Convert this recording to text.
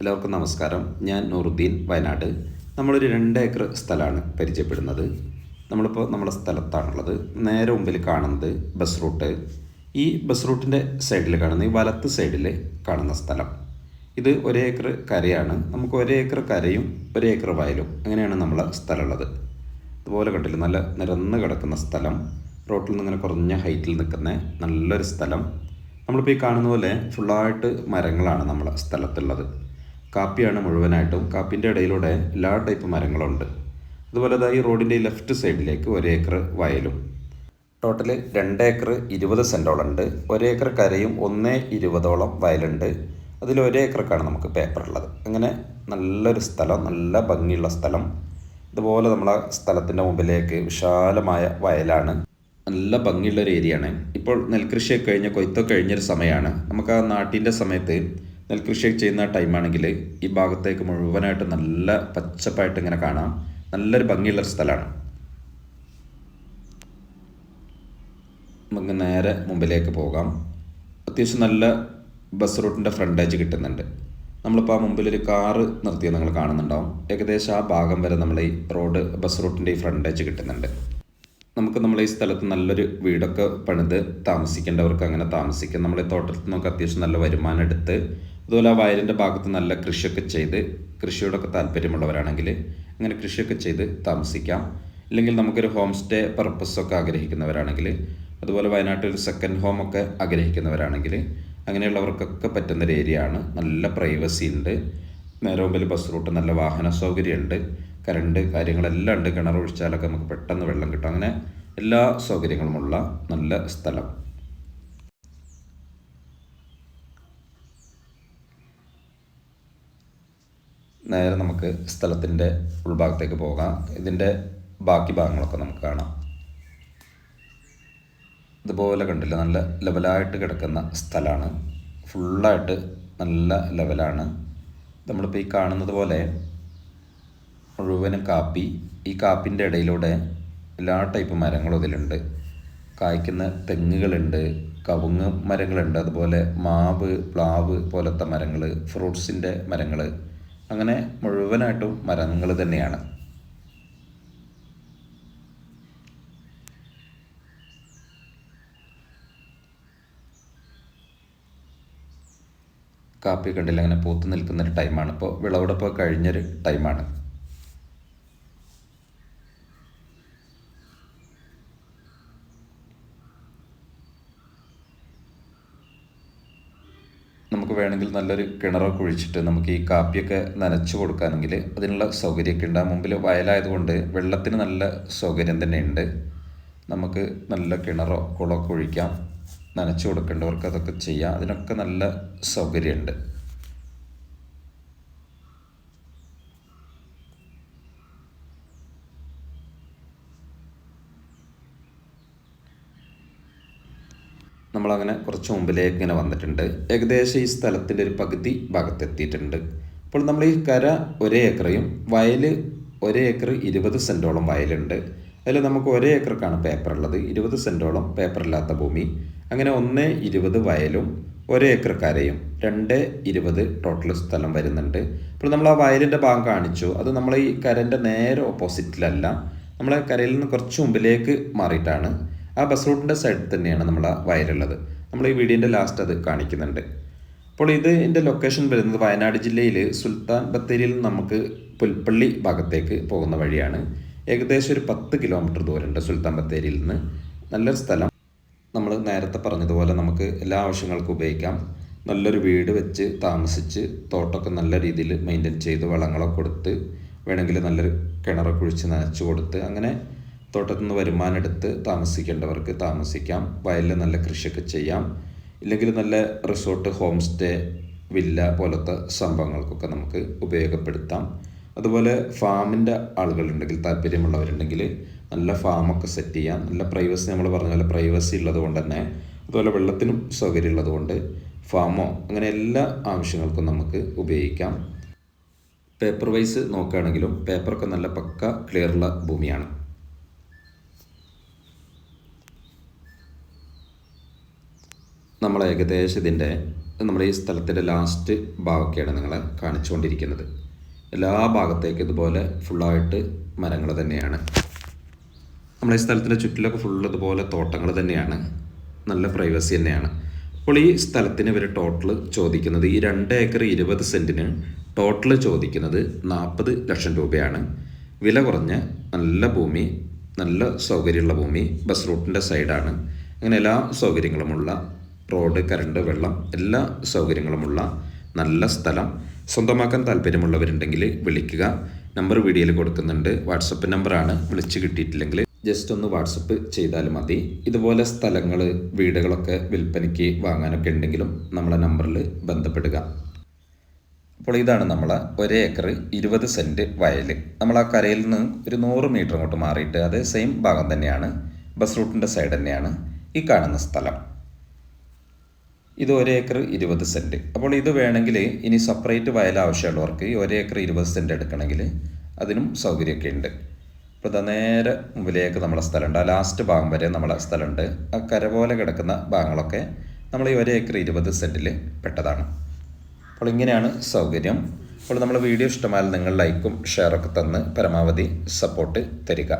എല്ലാവർക്കും നമസ്കാരം. ഞാൻ നൂറുദ്ദീൻ വയനാട്. നമ്മളൊരു രണ്ട് ഏക്കർ സ്ഥലമാണ് പരിചയപ്പെടുന്നത്. നമ്മളിപ്പോൾ നമ്മുടെ സ്ഥലത്താണുള്ളത്. നേരെ മുമ്പിൽ കാണുന്നത് ബസ് റൂട്ട്. ഈ ബസ് റൂട്ടിന്റെ സൈഡിൽ കാണുന്ന ഈ വലത്ത് സൈഡിൽ കാണുന്ന സ്ഥലം. ഇത് ഒരേ ഏക്കർ കരയാണ്. നമുക്ക് ഒരേ ഏക്കർ കരയും ഒരേ ഏക്കർ വയലും അങ്ങനെയാണ് നമ്മളെ സ്ഥലമുള്ളത്. അതുപോലെ കണ്ടില്ല നല്ല നിരന്ന് കിടക്കുന്ന സ്ഥലം. റോട്ടിൽ നിന്ന് ഇങ്ങനെ കുറഞ്ഞ ഹൈറ്റിൽ നിൽക്കുന്ന നല്ലൊരു സ്ഥലം. നമ്മളിപ്പോൾ ഈ കാണുന്ന പോലെ ഫുള്ളായിട്ട് മരങ്ങളാണ് നമ്മളെ സ്ഥലത്തുള്ളത്. കാപ്പിയാണ് മുഴുവനായിട്ടും. കാപ്പിന്റെ ഇടയിലൂടെ എല്ലാ ടൈപ്പ് മരങ്ങളുണ്ട്. അതുപോലെ ഈ റോഡിന്റെ ലെഫ്റ്റ് സൈഡിലേക്ക് ഒരു ഏക്കർ വയലും. ടോട്ടൽ രണ്ട് ഏക്കർ ഇരുപത് സെന്റോളം ഉണ്ട് ഒരേക്കർ കരയും ഒന്നേ ഇരുപതോളം വയലുണ്ട്. അതിൽ ഒരേ ഏക്കർക്കാണ് നമുക്ക് പേപ്പർ ഉള്ളത്. അങ്ങനെ നല്ലൊരു സ്ഥലം നല്ല ഭംഗിയുള്ള സ്ഥലം. ഇതുപോലെ നമ്മളെ സ്ഥലത്തിന്റെ മുമ്പിലേക്ക് വിശാലമായ വയലാണ്. നല്ല ഭംഗിയുള്ള ഒരു ഏരിയയാണ്. ഇപ്പോൾ നെൽകൃഷിയൊക്കെ കഴിഞ്ഞ കൊയ്ത്തൊക്കെ കഴിഞ്ഞൊരു സമയമാണ്. നമുക്ക് ആ നാട്ടിന്റെ സമയത്ത് നെൽകൃഷിയൊക്കെ ചെയ്യുന്ന ടൈമാണെങ്കിൽ ഈ ഭാഗത്തേക്ക് മുഴുവനായിട്ട് നല്ല പച്ചപ്പായിട്ട് ഇങ്ങനെ കാണാം. നല്ലൊരു ഭംഗിയുള്ള സ്ഥലമാണ്. നമുക്ക് നേരെ മുമ്പിലേക്ക് പോകാം. അത്യാവശ്യം നല്ല ബസ് റൂട്ടിന്റെ ഫ്രണ്ടേജ് കിട്ടുന്നുണ്ട്. നമ്മളിപ്പോൾ ആ മുമ്പിൽ ഒരു കാറ് നിർത്തിയത് നിങ്ങൾ കാണുന്നുണ്ടാവും. ഏകദേശം ആ ഭാഗം വരെ നമ്മൾ ഈ റോഡ് ബസ് റൂട്ടിന്റെ ഈ ഫ്രണ്ടേജ് കിട്ടുന്നുണ്ട്. നമുക്ക് നമ്മൾ ഈ സ്ഥലത്ത് നല്ലൊരു വീടൊക്കെ പണിത് താമസിക്കേണ്ടവർക്ക് അങ്ങനെ താമസിക്കാം. നമ്മളെ തോട്ടത്തിൽ നമുക്ക് അത്യാവശ്യം നല്ല വരുമാനം എടുത്ത് അതുപോലെ ആ വയലിന്റെ ഭാഗത്ത് നല്ല കൃഷിയൊക്കെ ചെയ്ത് കൃഷിയോടൊക്കെ താല്പര്യമുള്ളവരാണെങ്കിൽ അങ്ങനെ കൃഷിയൊക്കെ ചെയ്ത് താമസിക്കാം. ഇല്ലെങ്കിൽ നമുക്കൊരു ഹോം സ്റ്റേ പർപ്പസൊക്കെ ആഗ്രഹിക്കുന്നവരാണെങ്കിൽ അതുപോലെ വയനാട്ടിൽ ഒരു സെക്കൻഡ് ഹോം ഒക്കെ ആഗ്രഹിക്കുന്നവരാണെങ്കിൽ അങ്ങനെയുള്ളവർക്കൊക്കെ പറ്റുന്ന ഒരു ഏരിയ ആണ്. നല്ല പ്രൈവസി ഉണ്ട്. നേരെ മുമ്പിൽ ബസ് റൂട്ട് നല്ല വാഹന സൗകര്യമുണ്ട്. കറണ്ട് കാര്യങ്ങളെല്ലാം ഉണ്ട്. കിണർ ഒഴിച്ചാലൊക്കെ നമുക്ക് പെട്ടെന്ന് വെള്ളം കിട്ടും. അങ്ങനെ എല്ലാ സൗകര്യങ്ങളുമുള്ള നല്ല സ്ഥലം. നേരെ നമുക്ക് സ്ഥലത്തിന്റെ ഉൾഭാഗത്തേക്ക് പോകാം. ഇതിന്റെ ബാക്കി ഭാഗങ്ങളൊക്കെ നമുക്ക് കാണാം. ഇതുപോലെ കണ്ടില്ല നല്ല ലെവലായിട്ട് കിടക്കുന്ന സ്ഥലമാണ്. ഫുള്ളായിട്ട് നല്ല ലെവലാണ്. നമ്മളിപ്പോൾ ഈ കാണുന്നത് പോലെ മുഴുവനും കാപ്പി. ഈ കാപ്പിന്റെ ഇടയിലൂടെ എല്ലാ ടൈപ്പ് മരങ്ങളും ഇതിലുണ്ട്. കായ്ക്കുന്ന തെങ്ങുകളുണ്ട് കവുങ്ങ് മരങ്ങളുണ്ട് അതുപോലെ മാവ് പ്ലാവ് പോലത്തെ മരങ്ങൾ ഫ്രൂട്ട്സിന്റെ മരങ്ങൾ അങ്ങനെ മുഴുവനായിട്ടും മരങ്ങൾ തന്നെയാണ്. കാപ്പി കണ്ടില്ല അങ്ങനെ പൂത്ത് നിൽക്കുന്നൊരു ടൈമാണ് ഇപ്പോൾ വിളവെടുപ്പ് കഴിഞ്ഞൊരു ടൈമാണ് നമുക്ക് വേണമെങ്കിൽ നല്ലൊരു കിണറൊക്കെ കുഴിച്ചിട്ട് നമുക്ക് ഈ കാപ്പിയൊക്കെ നനച്ചു കൊടുക്കാനെങ്കിൽ അതിനുള്ള സൗകര്യമൊക്കെ ഉണ്ട്. ആ മുമ്പിൽ വയലായതുകൊണ്ട് വെള്ളത്തിന് നല്ല സൗകര്യം തന്നെയുണ്ട് നമുക്ക് നല്ല കിണറോ കുളമൊക്കെ ഒഴിക്കാം. നനച്ചു കൊടുക്കേണ്ടവർക്ക് അതൊക്കെ ചെയ്യാം. അതിനൊക്കെ നല്ല സൗകര്യമുണ്ട്. നമ്മളങ്ങനെ കുറച്ച് മുമ്പിലേക്ക് ഇങ്ങനെ വന്നിട്ടുണ്ട്. ഏകദേശം ഈ സ്ഥലത്തിന്റെ ഒരു പകുതി ഭാഗത്തെത്തിയിട്ടുണ്ട്. അപ്പോൾ നമ്മൾ ഈ കര ഒരേ ഏക്കറയും വയൽ ഒരേ ഏക്കർ ഇരുപത് സെന്റോളം വയലുണ്ട്. അതിൽ നമുക്ക് ഒരേ ഏക്കർക്കാണ് പേപ്പർ ഉള്ളത് ഇരുപത് സെന്റോളം പേപ്പർ ഇല്ലാത്ത ഭൂമി. അങ്ങനെ ഒന്ന് ഇരുപത് വയലും ഒരേ കരയും രണ്ട് ഇരുപത് ടോട്ടൽ സ്ഥലം വരുന്നുണ്ട്. അപ്പോൾ നമ്മൾ ആ വയലിന്റെ ഭാഗം കാണിച്ചു. അത് നമ്മൾ ഈ കരന്റെ നേരെ ഓപ്പോസിറ്റിലല്ല നമ്മളെ കരയിൽ നിന്ന് കുറച്ച് മുമ്പിലേക്ക് മാറിയിട്ടാണ്. ആ ബസ് റൂട്ടിന്റെ സൈഡിൽ തന്നെയാണ് നമ്മുടെ വയലുള്ളത്. നമ്മൾ ഈ വീഡിയോന്റെ ലാസ്റ്റ് അത് കാണിക്കുന്നുണ്ട്. അപ്പോൾ ഇത് എന്റെ ലൊക്കേഷൻ വരുന്നത് വയനാട് ജില്ലയിൽ സുൽത്താൻ ബത്തേരിയിൽ നിന്ന് നമുക്ക് പുൽപ്പള്ളി ഭാഗത്തേക്ക് പോകുന്ന വഴിയാണ്. ഏകദേശം ഒരു പത്ത് കിലോമീറ്റർ ദൂരമുണ്ട് സുൽത്താൻ ബത്തേരിയിൽ നിന്ന്. നല്ലൊരു സ്ഥലം. നമ്മൾ നേരത്തെ പറഞ്ഞതുപോലെ നമുക്ക് എല്ലാ ആവശ്യങ്ങൾക്കും ഉപയോഗിക്കാം. നല്ലൊരു വീട് വെച്ച് താമസിച്ച് തോട്ടമൊക്കെ നല്ല രീതിയിൽ മെയിന്റെയിൻ ചെയ്ത് വളങ്ങളൊക്കെ കൊടുത്ത് വേണമെങ്കിൽ നല്ലൊരു കിണറൊക്കെ കുഴിച്ച് നനച്ച് കൊടുത്ത് അങ്ങനെ തോട്ടത്തിൽ നിന്ന് വരുമാനം എടുത്ത് താമസിക്കേണ്ടവർക്ക് താമസിക്കാം. വയലിൽ നല്ല കൃഷിയൊക്കെ ചെയ്യാം. ഇല്ലെങ്കിൽ നല്ല റിസോർട്ട് ഹോം സ്റ്റേ വില്ല പോലത്തെ സംഭവങ്ങൾക്കൊക്കെ നമുക്ക് ഉപയോഗപ്പെടുത്താം. അതുപോലെ ഫാമിന്റെ ആളുകളുണ്ടെങ്കിൽ താല്പര്യമുള്ളവരുണ്ടെങ്കിൽ നല്ല ഫാമൊക്കെ സെറ്റ് ചെയ്യാം. നല്ല പ്രൈവസി നമ്മൾ പറഞ്ഞ പോലെ പ്രൈവസി ഉള്ളതുകൊണ്ട് തന്നെ അതുപോലെ വെള്ളത്തിനും സൗകര്യം ഉള്ളത് കൊണ്ട് ഫാമോ അങ്ങനെ എല്ലാ ആവശ്യങ്ങൾക്കും നമുക്ക് ഉപയോഗിക്കാം. പേപ്പർ വൈസ് നോക്കുകയാണെങ്കിലും പേപ്പറൊക്കെ നല്ല പക്ക ക്ലിയറുള്ള ഭൂമിയാണ്. നമ്മൾ ഏകദേശം ഇതിന്റെ നമ്മുടെ ഈ സ്ഥലത്തിന്റെ ലാസ്റ്റ് ഭാഗമൊക്കെയാണ് നിങ്ങൾ കാണിച്ചുകൊണ്ടിരിക്കുന്നത്. എല്ലാ ഭാഗത്തേക്കും ഇതുപോലെ ഫുള്ളായിട്ട് മരങ്ങൾ തന്നെയാണ്. നമ്മുടെ ഈ സ്ഥലത്തിന്റെ ചുറ്റിലൊക്കെ ഫുള്ള് ഇതുപോലെ തോട്ടങ്ങൾ തന്നെയാണ്. നല്ല പ്രൈവസി തന്നെയാണ്. അപ്പോൾ ഈ സ്ഥലത്തിന് ഇവർ ടോട്ടൽ ചോദിക്കുന്നത് ഈ രണ്ട് ഏക്കർ ഇരുപത് സെന്റിന് ടോട്ടൽ ചോദിക്കുന്നത് നാൽപ്പത് ലക്ഷം രൂപയാണ്. വില കുറഞ്ഞ നല്ല ഭൂമി നല്ല സൗകര്യമുള്ള ഭൂമി ബസ് റൂട്ടിന്റെ സൈഡാണ് അങ്ങനെ എല്ലാ സൗകര്യങ്ങളുമുള്ള റോഡ് കറണ്ട് വെള്ളം എല്ലാ സൗകര്യങ്ങളുമുള്ള നല്ല സ്ഥലം. സ്വന്തമാക്കാൻ താല്പര്യമുള്ളവരുണ്ടെങ്കിൽ വിളിക്കുക. നമ്പർ വീഡിയോയിൽ കൊടുക്കുന്നുണ്ട്. വാട്സപ്പ് നമ്പറാണ്. വിളിച്ച് കിട്ടിയിട്ടില്ലെങ്കിൽ ജസ്റ്റ് ഒന്ന് വാട്സപ്പ് ചെയ്താൽ മതി. ഇതുപോലെ സ്ഥലങ്ങൾ വീടുകളൊക്കെ വിൽപ്പനയ്ക്ക് വാങ്ങാനൊക്കെ ഉണ്ടെങ്കിലും നമ്മളെ നമ്പറിൽ ബന്ധപ്പെടുക. അപ്പോൾ ഇതാണ് നമ്മൾ ഒരേ ഏക്കർ ഇരുപത് സെന്റ് വയൽ നമ്മൾ ആ കരയിൽ നിന്ന് ഒരു നൂറ് മീറ്റർ അങ്ങോട്ട് മാറിയിട്ട് അതേ സെയിം ഭാഗം തന്നെയാണ്. ബസ് റൂട്ടിന്റെ സൈഡ് തന്നെയാണ് ഈ കാണുന്ന സ്ഥലം. ഇത് ഒരു ഏക്കർ ഇരുപത് സെന്റ് അപ്പോൾ ഇത് വേണമെങ്കിൽ ഇനി സെപ്പറേറ്റ് വയൽ ആവശ്യമുള്ളവർക്ക് ഈ ഒരു ഏക്കർ ഇരുപത് സെന്റ് എടുക്കണമെങ്കിൽ അതിനും സൗകര്യമൊക്കെ ഉണ്ട്. ഇപ്പോൾ ഇതാ നേരെ മുമ്പിലേക്ക് നമ്മളെ സ്ഥലമുണ്ട്. ആ ലാസ്റ്റ് ഭാഗം വരെ നമ്മളെ സ്ഥലമുണ്ട്. ആ കര പോലെ കിടക്കുന്ന ഭാഗങ്ങളൊക്കെ നമ്മൾ ഈ ഒരു ഏക്കർ ഇരുപത് സെന്റിൽ പെട്ടതാണ്. അപ്പോൾ ഇങ്ങനെയാണ് സൗകര്യം. അപ്പോൾ നമ്മൾ വീഡിയോ ഇഷ്ടമായാൽ നിങ്ങൾ ലൈക്കും ഷെയറൊക്കെ തന്ന് പരമാവധി സപ്പോർട്ട് തരിക.